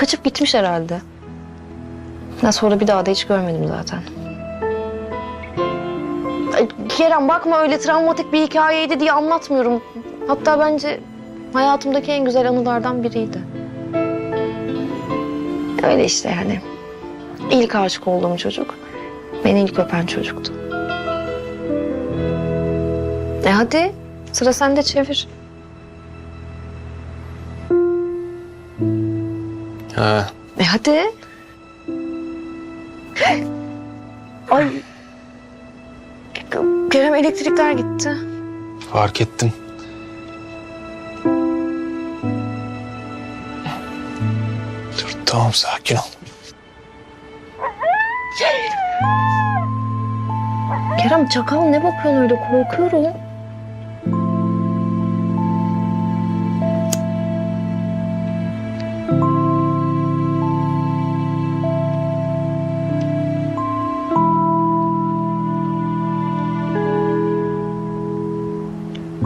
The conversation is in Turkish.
kaçıp gitmiş herhalde. Ya sonra bir daha da hiç görmedim zaten. Kerem bakma öyle travmatik bir hikayeydi diye anlatmıyorum. Hatta bence hayatımdaki en güzel anılardan biriydi. Öyle işte yani. İlk aşık olduğum çocuk. Beni ilk öpen çocuktu. E hadi sıra sende çevir. Ha. E hadi. Ay. Kerem elektrikler gitti. Fark ettim. Dur tamam sakin ol. Kerem çakal ne bakıyorsun öyle korkuyorum.